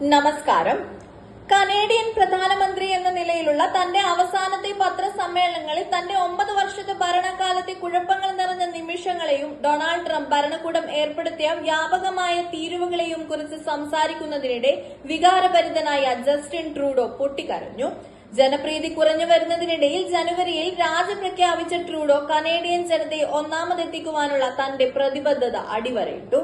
നമസ്കാരം. കനേഡിയൻ പ്രധാനമന്ത്രി എന്ന നിലയിലുള്ള തന്റെ അവസാനത്തെ പത്രസമ്മേളനങ്ങളിൽ തന്റെ ഒമ്പത് വർഷത്തെ ഭരണകാലത്തെ കുഴപ്പങ്ങൾ നിറഞ്ഞ നിമിഷങ്ങളെയും ഡൊണാൾഡ് ട്രംപ് ഭരണകൂടം ഏർപ്പെടുത്തിയ വ്യാപകമായ തീരുവകളെയും കുറിച്ച് സംസാരിക്കുന്നതിനിടെ വികാരഭരിതനായ ജസ്റ്റിൻ ട്രൂഡോ പൊട്ടിക്കരഞ്ഞു. ജനപ്രീതി കുറഞ്ഞു വരുന്നതിനിടയിൽ ജനുവരിയിൽ രാജി പ്രഖ്യാപിച്ച ട്രൂഡോ കനേഡിയൻ ജനതയെ ഒന്നാമതെത്തിക്കുവാനുള്ള തന്റെ പ്രതിബദ്ധത അടിവരയിട്ടു.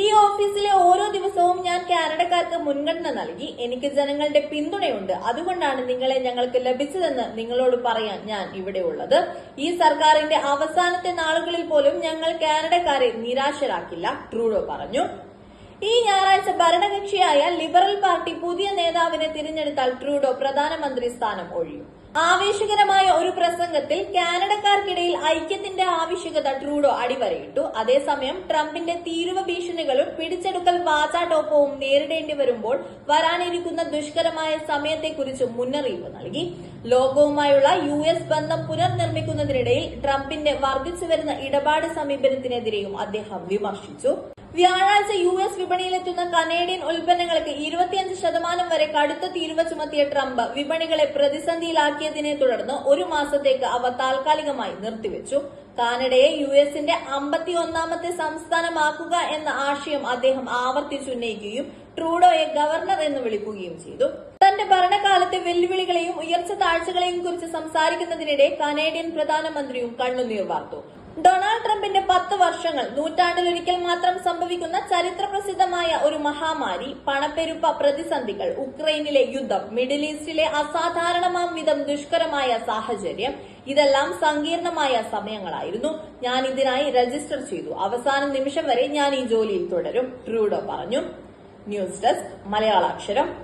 ഈ ഓഫീസിലെ ഓരോ ദിവസവും ഞാൻ കാനഡക്കാർക്ക് മുൻഗണന നൽകി. എനിക്ക് ജനങ്ങളുടെ പിന്തുണയുണ്ട്. അതുകൊണ്ടാണ് നിങ്ങളെ ഞങ്ങൾക്ക് ലഭിച്ചതെന്ന് നിങ്ങളോട് പറയാൻ ഞാൻ ഇവിടെ ഉള്ളത്. ഈ സർക്കാരിന്റെ അവസാനത്തെ നാളുകളിൽ പോലും ഞങ്ങൾ കാനഡക്കാരെ നിരാശരാക്കില്ല ട്രൂഡോ പറഞ്ഞു. ഈ ഞായറാഴ്ച ഭരണകക്ഷിയായ ലിബറൽ പാർട്ടി പുതിയ നേതാവിനെ തിരഞ്ഞെടുത്താൽ ട്രൂഡോ പ്രധാനമന്ത്രി സ്ഥാനം ഒഴിയും. ആവേശകരമായ ഒരു പ്രസംഗത്തിൽ കാനഡക്കാർക്കിടയിൽ ഐക്യത്തിന്റെ ആവശ്യകത ട്രൂഡോ അടിവരയിട്ടു. അതേസമയം ട്രംപിന്റെ തീരുവ ഭീഷണികളും പിടിച്ചെടുക്കൽ വാചാടോപ്പവും നേരിടേണ്ടി വരുമ്പോൾ വരാനിരിക്കുന്ന ദുഷ്കരമായ സമയത്തെക്കുറിച്ച് മുന്നറിയിപ്പ് നൽകി. ലോകവുമായുള്ള യു എസ് ബന്ധം പുനർനിർമ്മിക്കുന്നതിനിടയിൽ ട്രംപിന്റെ വർദ്ധിച്ചുവരുന്ന ഇടപാട് സമീപനത്തിനെതിരെയും അദ്ദേഹം വിമർശിച്ചു. വ്യാഴാഴ്ച യു എസ് വിപണിയിലെത്തുന്ന കനേഡിയൻ ഉൽപ്പന്നങ്ങൾക്ക് ഇരുപത്തിയഞ്ച് ശതമാനം വരെ കടുത്ത തീരുവ ചുമത്തിയ ട്രംപ് വിപണികളെ പ്രതിസന്ധിയിലാക്കിയതിനെ തുടർന്ന് ഒരു മാസത്തേക്ക് അവ താൽക്കാലികമായി നിർത്തിവെച്ചു. കാനഡയെ യു എസിന്റെ അമ്പത്തിയൊന്നാമത്തെ സംസ്ഥാനമാക്കുക എന്ന ആശയം അദ്ദേഹം ആവർത്തിച്ചുന്നയിക്കുകയും ട്രൂഡോയെ ഗവർണർ എന്ന് വിളിക്കുകയും ചെയ്തു. തന്റെ ഭരണകാലത്തെ വെല്ലുവിളികളെയും ഉയർച്ച താഴ്ചകളെയും കുറിച്ച് സംസാരിക്കുന്നതിനിടെ കനേഡിയൻ പ്രധാനമന്ത്രിയും കണ്ണുനീർ വാർത്തു. ഡൊണാൾഡ് ട്രംപിന്റെ പത്ത് വർഷങ്ങൾ നൂറ്റാണ്ടിലൊരിക്കൽ മാത്രം സംഭവിക്കുന്ന ചരിത്ര പ്രസിദ്ധമായ ഒരു മഹാമാരി പണപ്പെരുപ്പ പ്രതിസന്ധികൾ ഉക്രൈനിലെ യുദ്ധം മിഡിൽ ഈസ്റ്റിലെ അസാധാരണമാം വിധം ദുഷ്കരമായ സാഹചര്യം ഇതെല്ലാം സങ്കീർണമായ സമയങ്ങളായിരുന്നു. ഞാൻ ഇതിനായി രജിസ്റ്റർ ചെയ്തു. അവസാന നിമിഷം വരെ ഞാൻ ഈ ജോലിയിൽ തുടരും. ട്രൂഡോ പറഞ്ഞു. News desk Malayalaksharam.